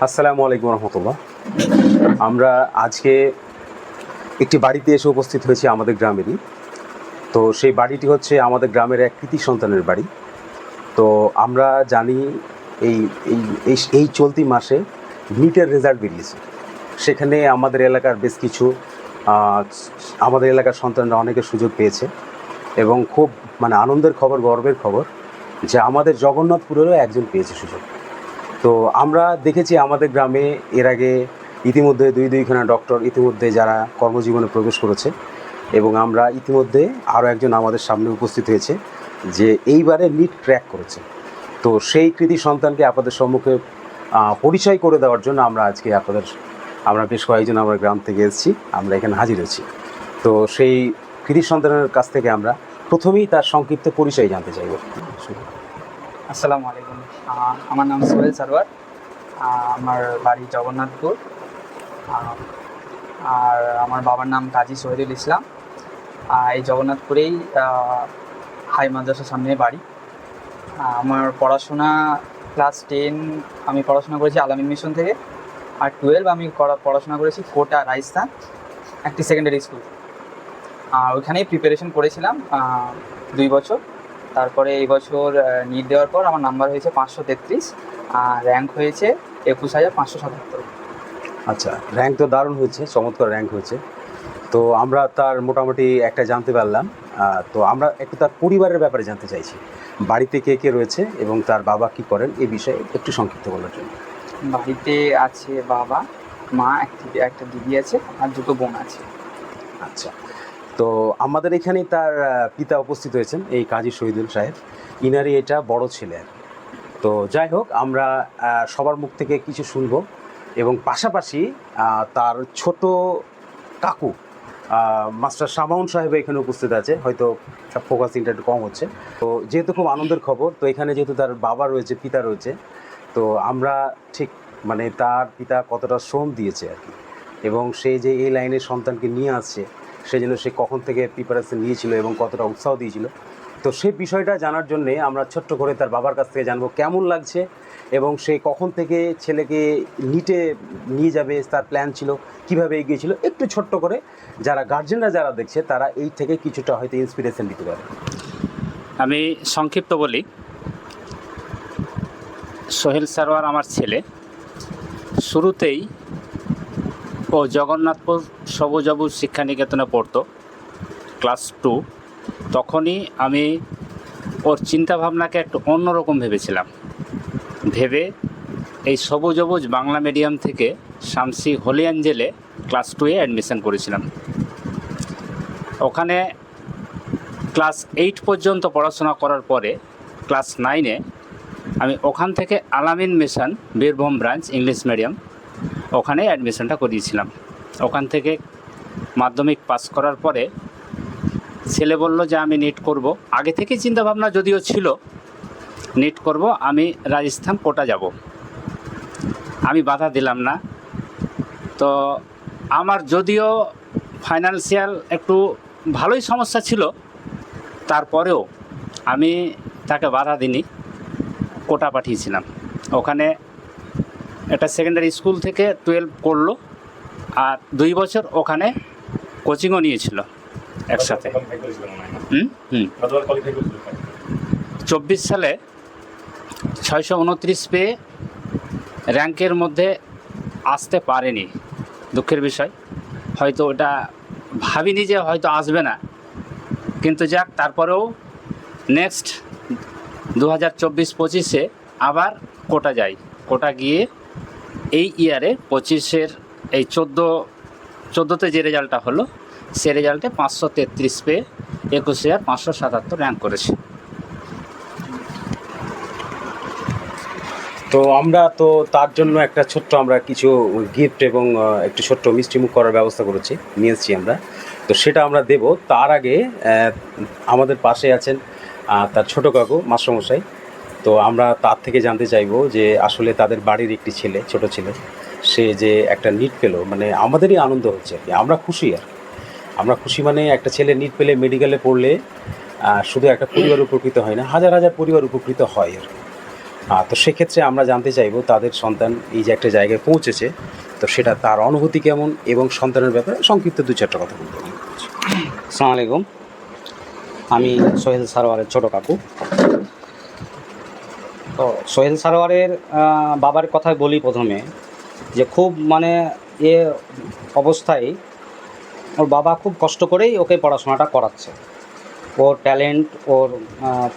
আসসালামু আলাইকুম রহমতুল্লাহ। আমরা আজকে একটি বাড়িতে এসে উপস্থিত হয়েছি আমাদের গ্রামেরই। তো সেই বাড়িটি হচ্ছে আমাদের গ্রামের এক কৃতি সন্তানের বাড়ি। তো আমরা জানি এই এই, এই- চলতি মাসে নিটের রেজাল্ট বেরিয়েছে। সেখানে আমাদের এলাকার বেশ কিছু আমাদের এলাকার সন্তানরা অনেকে সুযোগ পেয়েছে এবং খুব মানে আনন্দের খবর, গর্বের খবর যে আমাদের জগন্নাথপুরেরও একজন পেয়েছে সুযোগ। তো আমরা দেখেছি আমাদের গ্রামে এর আগে ইতিমধ্যে দুই দুইখানা ডক্টর ইতিমধ্যে যারা কর্মজীবনে প্রবেশ করেছে এবং আমরা ইতিমধ্যে আরও একজন আমাদের সামনে উপস্থিত হয়েছে যে এইবারে নিট ক্র্যাক করেছে। তো সেই কৃতি সন্তানকে আপনাদের সম্মুখে পরিচয় করে দেওয়ার জন্য আমরা আজকে আপনাদের, আমরা বেশ কয়েকজন আমরা গ্রাম থেকে এসেছি, আমরা এখানে হাজির হয়েছি। তো সেই কৃতি সন্তানের কাছ থেকে আমরা প্রথমেই তার সংক্ষিপ্ত পরিচয় জানতে চাইব। আসসালামু আলাইকুম। আমার নাম সোহেল সারওয়ার আমার বাড়ি জগন্নাথপুর। আর আমার বাবার নাম কাজী শহীদুল ইসলাম। এই জগন্নাথপুরেই হাই মাদ্রাসার সামনে বাড়ি। আমার পড়াশোনা ক্লাস টেন, আমি পড়াশোনা করেছি আলামিন মিশন থেকে। আর টুয়েলভ আমি পড়াশোনা করেছি কোটা রাজস্থান, একটি সেকেন্ডারি স্কুল। আর ওইখানেই প্রিপারেশন করেছিলাম দুই বছর। তারপরে এই বছর নিট দেওয়ার পর আমার নাম্বার হয়েছে পাঁচশো তেত্রিশ আর র্যাঙ্ক হয়েছে একুশ হাজার পাঁচশো সাতাত্তর। আচ্ছা র্যাঙ্ক তো দারুণ হয়েছে চমৎকার র্যাঙ্ক হয়েছে। তো আমরা তার মোটামুটি একটা জানতে পারলাম তো আমরা একটু তার পরিবারের ব্যাপারে জানতে চাইছি। বাড়িতে কে কে রয়েছে এবং তার বাবা কি করেন এ বিষয়ে একটু সংক্ষিপ্ত বলার জন্য। বাড়িতে আছে বাবা মা একটি একটা দিদি আছে আর দুটো বোন আছে। আচ্ছা তো আমাদের এখানেই তার পিতা উপস্থিত হয়েছেন, এই কাজী শহীদুল সাহেব। ইনারই এটা বড় ছেলে তো যাই হোক, আমরা সবার মুখ থেকে কিছু শুনব এবং পাশাপাশি তার ছোট কাকু মাস্টার শামাউন সাহেব এখানে উপস্থিত আছে। হয়তো ফোকাসিংটা একটু কম হচ্ছে। তো যেহেতু খুব আনন্দের খবর, তো এখানে যেহেতু তার বাবা রয়েছে, পিতা রয়েছে, তো আমরা ঠিক মানে তার পিতা কতটা শ্রম দিয়েছে আর কি। এবং সে যে এই লাইনের সন্তানকে নিয়ে আসছে সেই জন্য সে কখন থেকে প্রিপারেশন নিয়েছিল এবং কতটা উৎসাহ দিয়েছিল। তো সেই বিষয়টা জানার জন্যে আমরা ছোট্ট করে তার বাবার কাছ থেকে জানব কেমন লাগছে এবং সে কখন থেকে ছেলেকে নিটে নিয়ে যাবে, তার প্ল্যান ছিল, কীভাবে এগিয়েছিল একটু ছোট্ট করে যারা গার্জেনরা যারা দেখছে, তারা এই থেকে কিছুটা হয়তো ইন্সপিরেশন দিতে পারে। আমি সংক্ষিপ্ত বলি, সোহেল সারোয়ার আমার ছেলে। শুরুতেই ও জগন্নাথপুর সবুজবুজ শিক্ষা নিকেতনে পড়তো, ক্লাস টু। তখনই আমি ওর চিন্তাভাবনাকে একটু অন্যরকম ভেবেছিলাম। ভেবে এই সবুজবুজ বাংলা মিডিয়াম থেকে শামসি হোলি অ্যাঞ্জেলে ক্লাস টুয়ে অ্যাডমিশন করেছিলাম। ওখানে ক্লাস এইট পর্যন্ত পড়াশোনা করার পরে ক্লাস নাইনে আমি ওখান থেকে Alamin mission, Birbhum branch, English medium ওখানে অ্যাডমিশনটা করিয়েছিলাম। ওখান থেকে মাধ্যমিক পাস করার পরে ছেলে বলল যে, আমি নিট করব। আগে থেকে চিন্তাভাবনা যদিও ছিল নিট করব, আমি রাজস্থান কোটা যাব। আমি বাধা দিলাম না। তো আমার যদিও ফাইন্যান্সিয়াল একটু ভালোই সমস্যা ছিল, তারপরেও আমি তাকে বাধা দিইনি, কোটা পাঠিয়েছিলাম। ওখানে একটা সেকেন্ডারি স্কুল থেকে টুয়েলভ করল আর দুই বছর ওখানে কোচিংও নিয়েছিল একসাথে। হুম? হুম। চব্বিশ সালে ছয়শো উনত্রিশ পেয়ে র্যাঙ্কের মধ্যে আসতে পারেনি। দুঃখের বিষয়। হয়তো ওটা ভাবিনি যে হয়তো আসবে না। কিন্তু যাক তারপরেও নেক্সট দু হাজার চব্বিশ পঁচিশে আবার কোটা যাই কোটা গিয়ে এই ইয়ারে পঁচিশের এই চোদ্দ, চোদ্দোতে যে রেজাল্টটা হলো, সে রেজাল্টে পাঁচশো তেত্রিশ পেয়ে একুশ হাজার পাঁচশো সাতাত্তর র্যাঙ্ক করেছে। তো আমরা তো তার জন্য একটা ছোট্ট আমরা কিছু গিফট এবং একটু ছোট্ট মিষ্টি মুখ করার ব্যবস্থা করেছি, নিয়ে এসেছি আমরা। তো সেটা আমরা দেব। তার আগে আমাদের পাশে আছেন তার ছোট কাকু, মাস্টারমশাই। তো আমরা তার থেকে জানতে চাইব যে আসলে তাদের বাড়ির একটি ছেলে, ছোট ছেলে, সে যে একটা নিট পেল মানে আমাদেরই আনন্দ হচ্ছে আর কি আমরা খুশি আর। আমরা খুশি মানে একটা ছেলে নিট পেলে মেডিকেলে পড়লে শুধু একটা পরিবার উপকৃত হয় না, হাজার হাজার পরিবার উপকৃত হয় আর। তো সেক্ষেত্রে আমরা জানতে চাইব তাদের সন্তান এই যে একটা জায়গায় পৌঁছেছে, তো সেটা তার অনুভূতি কেমন এবং সন্তানের ব্যাপারে সংক্ষিপ্ত দু চারটা কথা বলতে আসসালামু আলাইকুম আমি সোহেল সারোয়ারের ছোট কাকু তো সোহেল সারোয়ারের বাবার কথাই বলি প্রথমে, যে খুব মানে এ অবস্থায় ওর বাবা খুব কষ্ট করেই ওকে পড়াশোনাটা করাচ্ছে। ওর ট্যালেন্ট, ওর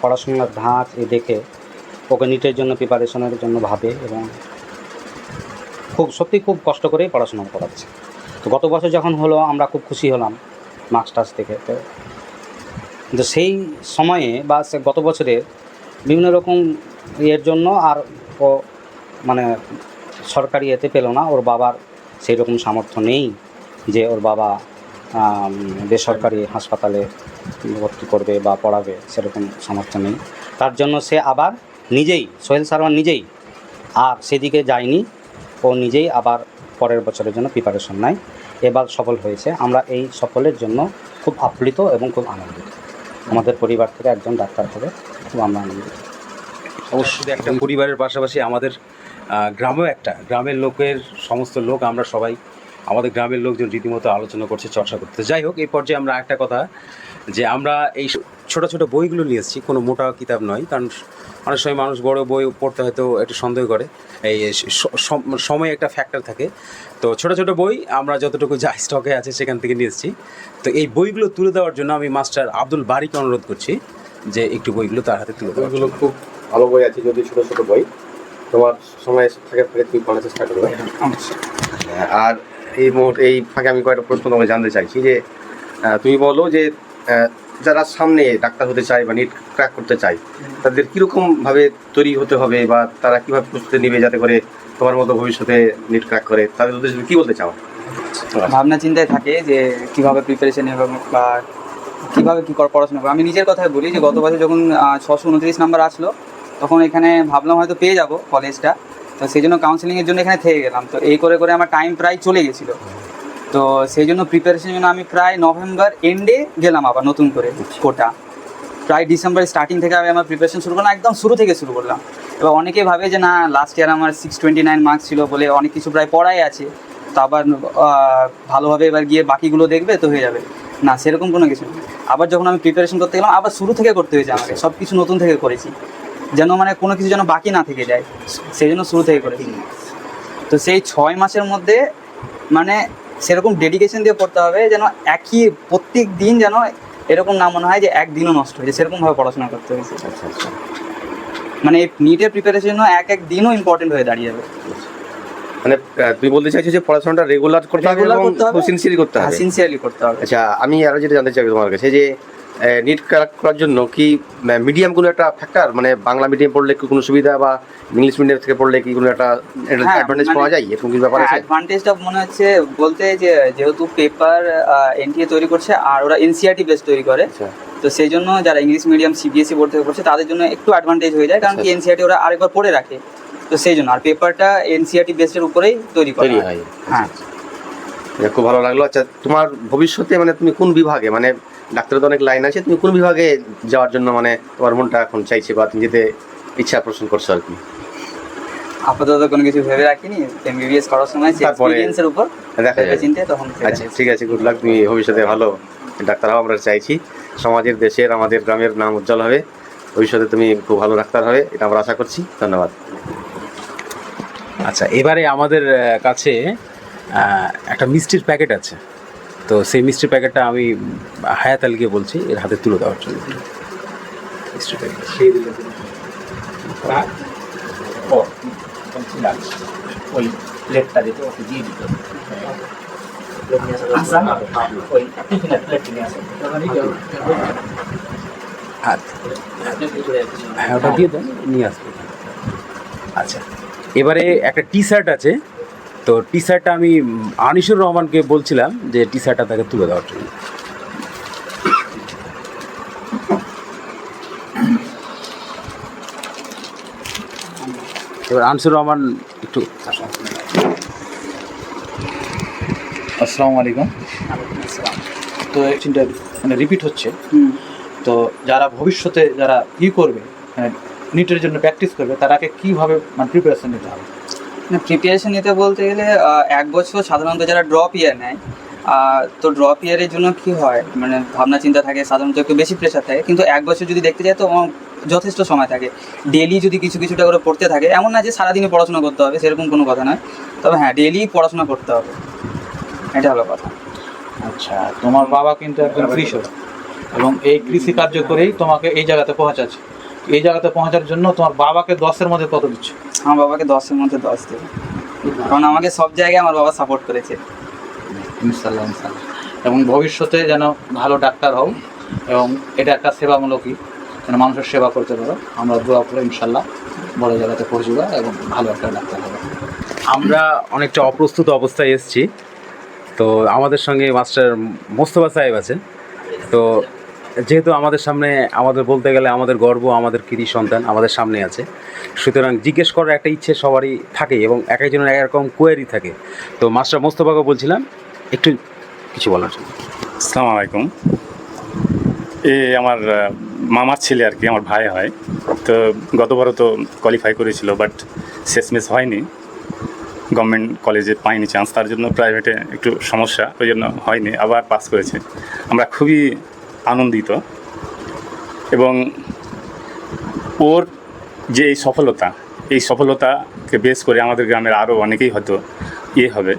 পড়াশোনার ধাঁচ এ দেখে ওকে নিটের জন্য, প্রিপারেশনের জন্য ভাবে এবং খুব, সত্যি খুব কষ্ট করেই পড়াশোনা করাচ্ছে। তো গত বছর যখন হলো, আমরা খুব খুশি হলাম মাস্টার্স থেকে তো কিন্তু সেই সময়ে বা সে গত বছরের বিভিন্ন রকম ইয়ের জন্য আর ও মানে সরকারি এতে পেল না। ওর বাবার সেই রকম সামর্থ্য নেই যে ওর বাবা বেসরকারি হাসপাতালে ভর্তি করবে বা পড়াবে, সেরকম সামর্থ্য নেই। তার জন্য সে আবার নিজেই, সোহেল সারওয়ার নিজেই আর সেদিকে যায়নি। ও নিজেই আবার পরের বছরের জন্য প্রিপারেশন নেয়। এবার সফল হয়েছে। আমরা এই সফলের জন্য খুব আপ্লুত এবং খুব আনন্দিত। আমাদের পরিবার থেকে একজন ডাক্তার হবে, খুব আমরা আনন্দিত। অবশ্যই। একটা পরিবারের পাশাপাশি আমাদের গ্রামেও একটা। গ্রামের লোকের সমস্ত লোক আমরা সবাই আমাদের গ্রামের লোকজন রীতিমতো আলোচনা করছে চর্চা করতে যাই হোক এই পর্যায়ে আমরা একটা কথা যে আমরা এই ছোট ছোট বইগুলো নিয়ে এসেছি কোনো মোটা কিতাব নয় কারণ অনেক সময় মানুষ বড় বই পড়তে হয়তো একটু সন্দেহ করে। এই সময় একটা ফ্যাক্টর থাকে। তো ছোট ছোট বই আমরা যতটুকু যা স্টকে আছে সেখান থেকে নিয়ে এসেছি। তো এই বইগুলো তুলে দেওয়ার জন্য আমি মাস্টার আব্দুল বারিকে অনুরোধ করছি যে একটু বইগুলো তার হাতে তুলে দেওয়ার বইগুলো খুব ভালো বই আছে যদি ছোট ছোট বই তোমার সময় থাকে থাকে তুমি পড়ার চেষ্টা করবে। আর এই মুহূর্তে এই ফাঁকে আমি কয়েকটা প্রশ্ন তোমাকে জানতে চাইছি যে তুমি বলো যে যারা সামনে ডাক্তার হতে চায় বা নিট ক্র্যাক করতে চায় তাদের কীরকম ভাবে তৈরি হতে হবে বা তারা কীভাবে প্রস্তুতি নেবে যাতে করে তোমার মতো ভবিষ্যতে নিট ক্র্যাক করে? তাদের উদ্দেশ্যে কী বলতে চাও? ভাবনা চিন্তায় থাকে যে কীভাবে প্রিপারেশন নেবে বা কীভাবে কী কর পড়াশোনা করবে। আমি নিজের কথাই বলি যে গত বছর যখন ছশো উনত্রিশ নাম্বার আসলো তখন এখানে ভাবলাম হয়তো পেয়ে যাব কলেজটা। তো সেই জন্য কাউন্সিলিংয়ের জন্য এখানে থেকে গেলাম। তো এই করে করে আমার টাইম প্রায় চলে গেছিল। তো সেই জন্য প্রিপারেশনের জন্য আমি প্রায় নভেম্বর এন্ডে গেলাম আবার নতুন করে কোটা। প্রায় ডিসেম্বর স্টার্টিং থেকে আমি আমার প্রিপারেশন শুরু করলাম, একদম শুরু থেকে শুরু করলাম। এবার অনেকে ভাবে যে, না লাস্ট ইয়ার আমার সিক্স টোয়েন্টি নাইন মার্কস ছিল বলে অনেক কিছু প্রায় পড়াই আছে। তো আবার ভালোভাবে এবার গিয়ে বাকিগুলো দেখবে তো হয়ে যাবে। না, সেরকম কোনো কিছু। আবার যখন আমি প্রিপারেশন করতে গেলাম, আবার শুরু থেকে করতে হয়েছে আমাকে। সব কিছু নতুন থেকে করেছি। যেন মানে কোনো কিছু যেন বাকি না থেকে যায়। সেই জন্য শুরু থেকে করেছি। তো সেই ছয় মাসের মধ্যে মানে সেরকম ডেডিকেশন দিয়ে পড়তে হবে যেন একই প্রত্যেক দিন যেন এরকম না মনে হয় যে একদিনও নষ্ট হয়েছে। সেরকমভাবে পড়াশোনা করতে হয়েছে আচ্ছা আচ্ছা মানে এই নিটের প্রিপারেশন এক এক দিনও ইম্পর্টেন্ট হয়ে দাঁড়িয়ে যাবে। মানে তুমি বলতে চাইছো যে পড়াশোনাটা রেগুলার করতে হবে এবং হবে। করতে হবে? সিনসিয়ারলি করতে হবে। আচ্ছা আমি আরও যেটা জানতে চাই তোমার কাছে যে নিট করার জন্য কি মিডিয়াম কোনো একটা ফ্যাক্টর মানে বাংলা মিডিয়াম পড়লে কি কোনো সুবিধা বা ইংলিশ মিডিয়াম থেকে পড়লে কি কোনো একটা অ্যাডভান্টেজ মানে- পাওয়া যায়? এরকম কি ব্যাপার আছে? অ্যাডভান্টেজটা মনে হচ্ছে বলতে যে যেহেতু পেপার এনটিএ তৈরি করছে আর ওরা এনসিআরটি বেস তৈরি করে আচ্ছা। তো সেই জন্য যারা ইংলিশ মিডিয়াম সিবিএসই বোর্ড থেকে পড়ছে তাদের জন্য একটু অ্যাডভান্টেজ হয়ে যায় কারণ কি আচ্ছা। এনসিআরটি ওরা আরেকবার পড়ে রাখে তো সেই জন্য। আর পেপারটা এনসিআরটি বেসের উপরেই তৈরি করা হয়। হয়। হ্যাঁ। আচ্ছা, খুব ভালো লাগল। আচ্ছা তোমার ভবিষ্যতে মানে তুমি কোন বিভাগে? মানে ডাক্তারের তো অনেক লাইন আছে তুমি কোন বিভাগে যাওয়ার জন্য মানে তোমার মনটা এখন চাইছে বা তুমি যেতে ইচ্ছা পোষণ করছ আর কি? আপাতত কোনো কিছু ভেবে রাখিনি এমবিবিএস করার সময় এক্সপিরিয়েন্সের উপর দেখা যাবে। চিনতে তখন আচ্ছা ঠিক আছে গুড লাক তুমি ভবিষ্যতে ভালো ডাক্তার হও আমরা চাইছি। সমাজের দেশের আমাদের গ্রামের নাম উজ্জ্বল হবে। ভবিষ্যতে তুমি খুব ভালো ডাক্তার হবে এটা আমরা আশা করছি। ধন্যবাদ। আচ্ছা এবারে আমাদের কাছে একটা মিষ্টির প্যাকেট আছে। তো সেই মিষ্টির প্যাকেটটা আমি হায়াত আলীকে বলছি এর হাতে তুলে দেওয়ার জন্য। প্যাকেট ওই প্লেটটা দিতে ওকে দিয়ে দিত হাত হ্যাঁ ওটা দিয়ে দেন নিয়ে আসবে আচ্ছা। এবারে একটা টি শার্ট আছে তো টি শার্টটা আমি আনিসুর রহমানকে বলছিলাম যে টি শার্টটা তাকে তুলে দেওয়ার জন্য। এবার আনিসুর রহমান একটু আসসালামু আলাইকুম। তো চিন্তা মানে রিপিট হচ্ছে। তো যারা ভবিষ্যতে যারা ই করবে মানে নিটের জন্য প্র্যাকটিস করবে তারাকে কীভাবে মানে প্রিপারেশন নিতে হবে? প্রিপারেশন নিতে বলতে গেলে এক বছর সাধারণত যারা ড্রপ ইয়ার নেয় তো ড্রপ ইয়ারের জন্য কি হয়? মানে ভাবনা, চিন্তা থাকে, সাধারণত একটু বেশি প্রেশার থাকে। কিন্তু এক বছর যদি দেখতে যায়, তো যথেষ্ট সময় থাকে। ডেলি যদি কিছু, কিছুটা করে পড়তে থাকে, এমন না যে সারাদিনই পড়াশোনা করতে হবে, সেরকম কোনো কথা নয়। তবে হ্যাঁ ডেলি পড়াশোনা করতে হবে। এটা হলো কথা। আচ্ছা তোমার বাবা কিন্তু একজন কৃষক। এবং এই কৃষি কার্য করেই তোমাকে এই জায়গাতে পৌঁছাচ্ছে। এই জায়গাতে পৌঁছার জন্য তোমার বাবাকে দশের মধ্যে কত দিচ্ছ? আমার বাবাকে দশের মধ্যে দশ দেবে কারণ আমাকে সব জায়গায় আমার বাবা সাপোর্ট করেছে। ইনশাল্লাহ ইনশাল্লাহ এবং ভবিষ্যতে যেন ভালো ডাক্তার হও এবং এটা একটা সেবামূলকই যেন মানুষের সেবা করতে পারো। আমরা দোয়া করে ইনশাল্লাহ বড় জায়গাতে পৌঁছবো এবং ভালো একটা ডাক্তার হবে। আমরা অনেকটা অপ্রস্তুত অবস্থায় এসেছি। তো আমাদের সঙ্গে মাস্টার মোস্তফা সাহেব আছেন। তো যেহেতু আমাদের সামনে, আমাদের বলতে গেলে আমাদের গর্ব, আমাদের কৃতি সন্তান আমাদের সামনে আছে। সুতরাং জিজ্ঞেস করার একটা ইচ্ছে সবারই থাকে এবং এক একজনের এক রকম কোয়ারি থাকে। তো মাস্টার মোস্তফাকে বলছিলাম, একটু কিছু বলার জন্য। আসসালামু আলাইকুম। এ আমার মামার ছেলে আর কি, আমার ভাই হয়। তো গতবারও তো কোয়ালিফাই করেছিল বাট শেষমেশ হয়নি। গভর্নমেন্ট কলেজে পাইনি চান্স তার জন্য প্রাইভেটে একটু সমস্যা, ওই জন্য হয়নি, আবার পাস করেছে। আমরা খুবই আনন্দিত। এবং ওর যে এই সফলতা, এই সফলতাকে বেস করে আমাদের গ্রামের আরও অনেকেই হয়তো ইয়ে হবে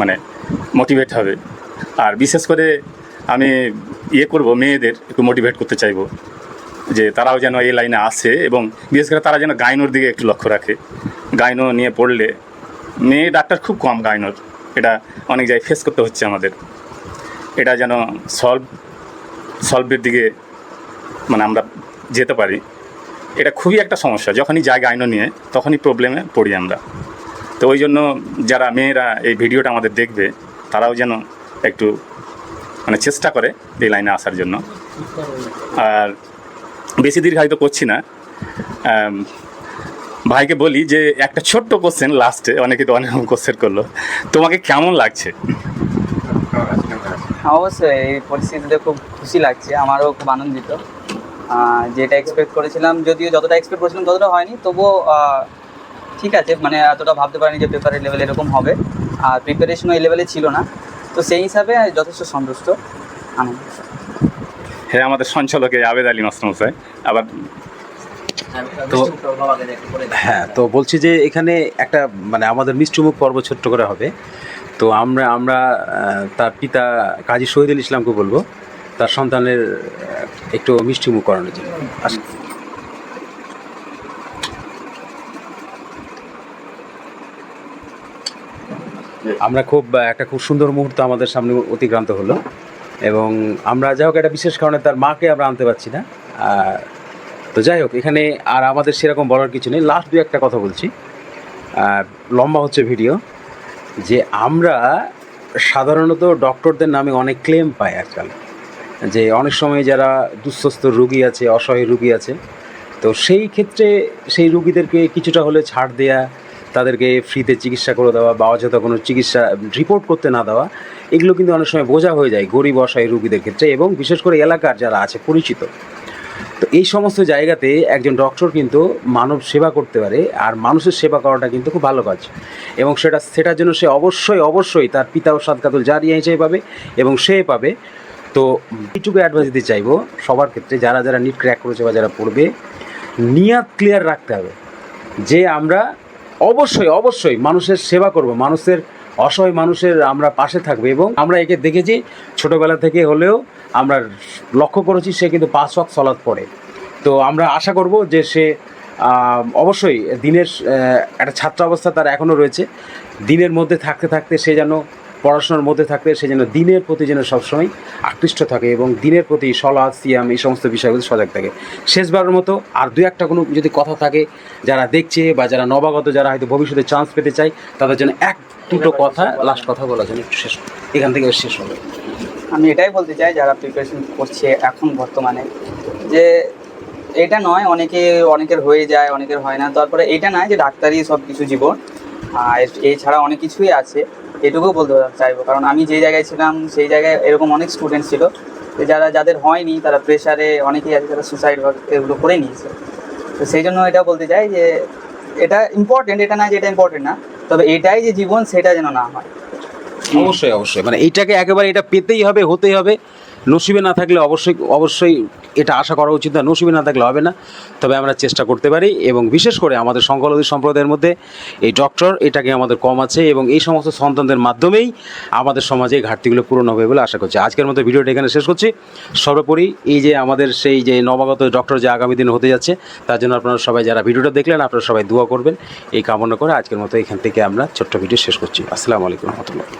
মানে মোটিভেট হবে। আর বিশেষ করে আমি ইয়ে করব, মেয়েদের একটু মোটিভেট করতে চাইব, যে তারাও যেন এই লাইনে আসে এবং বিশেষ করে তারা যেন গাইনোর দিকে একটু লক্ষ্য রাখে। গাইনো নিয়ে পড়লে মেয়ে ডাক্তার খুব কম গাইনোর, এটা অনেক জায়গায় ফেস করতে হচ্ছে আমাদের। এটা যেন সলভ সলভের দিকে মানে আমরা যেতে পারি। এটা খুবই একটা সমস্যা। যখনই যাই গাইনো নিয়ে, তখনই প্রবলেমে পড়ি আমরা। তো ওই জন্য যারা মেয়েরা এই ভিডিওটা আমাদের দেখবে, তারাও যেন একটু মানে চেষ্টা করে এই লাইনে আসার জন্য। আর বেশি দীর্ঘায়িত করছি না। ভাইকে বলি যে, একটা ছোট্ট কোশ্চেন লাস্টে অনেকে তো অনেক কোশ্চেন করল। তোমাকে কেমন লাগছে? অবশ্যই এই পরিস্থিতিতে খুব খুশি লাগছে আমারও খুব আনন্দিত। যেটা এক্সপেক্ট করেছিলাম যদিও যতটা এক্সপেক্ট করেছিলাম ততটা হয়নি তবুও ঠিক আছে মানে এতটা ভাবতে পারিনি যে পেপারের লেভেল এরকম হবে। আর প্রিপারেশনও এই লেভেলে ছিল না। তো সেই হিসাবে যথেষ্ট সন্তুষ্ট আনন্দ হ্যাঁ আমাদের সঞ্চালকে আবেদ আলী মাস্টারমশাই আবার তো হ্যাঁ তো বলছি যে এখানে একটা মানে আমাদের মিষ্টিমুখ পর্ব ছোট্ট করে হবে। তো আমরা আমরা তার পিতা কাজী শহীদুল ইসলামকে বলব, তার সন্তানের একটু মিষ্টি মুখ করানোর জন্য। আমরা খুব একটা খুব সুন্দর মুহূর্ত আমাদের সামনে অতিক্রান্ত হলো, এবং আমরা যাই হোক, একটা বিশেষ কারণে তার মাকে আমরা আনতে পারছি না। তো যাই হোক, এখানে আর আমাদের সেরকম বলার কিছু নেই। লাস্ট দু একটা কথা বলছি। লম্বা হচ্ছে ভিডিও যে আমরা সাধারণত ডক্টরদের নামে অনেক ক্লেম পাই আজকাল। যে অনেক সময় যারা দুঃস্থ রুগী আছে, অসহায় রুগী আছে, তো সেই ক্ষেত্রে সেই রুগীদেরকে কিছুটা হলে ছাড় দেয়া, তাদেরকে ফ্রিতে চিকিৎসা করে দেওয়া বা অযথা কোনো চিকিৎসা রিপোর্ট করতে না দেওয়া, এগুলো কিন্তু অনেক সময় বোঝা হয়ে যায় গরিব, অসহায় রুগীদের ক্ষেত্রে এবং বিশেষ করে এলাকার যারা আছে, পরিচিত। তো এই সমস্ত জায়গাতে একজন ডক্টর কিন্তু মানব সেবা করতে পারে আর মানুষের সেবা করাটা কিন্তু খুব ভালো কাজ। এবং সেটা, সেটার জন্য সে অবশ্যই অবশ্যই তার পিতা ও সাদকাতুল জারিয়া হিসেবে পাবে এবং সে পাবে। তো এইটুকু অ্যাডভাইস দিতে চাইব সবার ক্ষেত্রে, যারা যারা নিট ক্র্যাক করেছে বা যারা পড়বে, নিয়াত ক্লিয়ার রাখতে হবে যে আমরা অবশ্যই অবশ্যই মানুষের সেবা করব, মানুষের অসহায় মানুষের আমরা পাশে থাকব এবং আমরা একে দেখেছি ছোটোবেলা থেকে হলেও আমরা লক্ষ্য করেছি সে কিন্তু পাঁচ ওয়াক্ত সলাৎ পড়ে। তো আমরা আশা করব যে সে অবশ্যই দিনের একটা ছাত্র অবস্থা তার এখনও রয়েছে। দিনের মধ্যে থাকতে থাকতে সে যেন পড়াশোনার মধ্যে থাকতে সে যেন দিনের প্রতি যেন সবসময় আকৃষ্ট থাকে এবং দিনের প্রতি সলাদ সিয়াম এই সমস্ত বিষয়গুলো সজাগ থাকে। শেষবারের মতো আর দু একটা কোনো যদি কথা থাকে যারা দেখছে বা যারা নবাগত, যারা হয়তো ভবিষ্যতে চান্স পেতে চায়, তাদের জন্য এক দুটো কথা লাস্ট কথা বলার জন্য একটু শেষ এখান থেকে শেষ হবে। আমি এটাই বলতে চাই, যারা প্রিপারেশন করছে এখন বর্তমানে, যে এটা নয়, অনেকে, অনেকের হয়ে যায়, অনেকের হয় না। তারপরে এটা নয় যে ডাক্তারই সব কিছু জীবন। আর এছাড়া অনেক কিছুই আছে এটুকুও বলতে চাইব। কারণ আমি যে জায়গায় ছিলাম, সেই জায়গায় এরকম অনেক স্টুডেন্ট ছিল। যারা, যাদের হয়নি, তারা প্রেশারে অনেকেই আছে তারা সুসাইড এগুলো করে নিয়েছে। তো সেই জন্য এটা বলতে চাই যে, এটা ইম্পর্টেন্ট এটা না যে এটা ইম্পর্টেন্ট না। তবে এটাই যে জীবন, সেটা যেন না হয়। অবশ্যই অবশ্যই। মানে এটাকে একেবারে এটা পেতেই হবে, হতেই হবে। নসিবে না থাকলে অবশ্যই অবশ্যই এটা আশা করা উচিত না। নসিবে না থাকলে হবে না। তবে আমরা চেষ্টা করতে পারি এবং বিশেষ করে আমাদের সংখ্যালঘু সম্প্রদায়ের মধ্যে এই ডক্টর, এটাকে আমাদের কম আছে এবং এই সমস্ত সন্তানদের মাধ্যমেই আমাদের সমাজে এই ঘাটতিগুলো পূরণ হবে বলে আশা করছি। আজকের মতো ভিডিওটা এখানে শেষ করছি। সর্বোপরি এই যে আমাদের সেই যে নবাগত ডক্টর যে আগামী দিন হতে যাচ্ছে, তার জন্য আপনারা সবাই যারা ভিডিওটা দেখলেন, আপনারা সবাই দোয়া করবেন। এই কামনা করে আজকের মতো এখান থেকে আমরা ছোট্ট ভিডিও শেষ করছি। আসসালামু আলাইকুম রহমতুল্লাহ।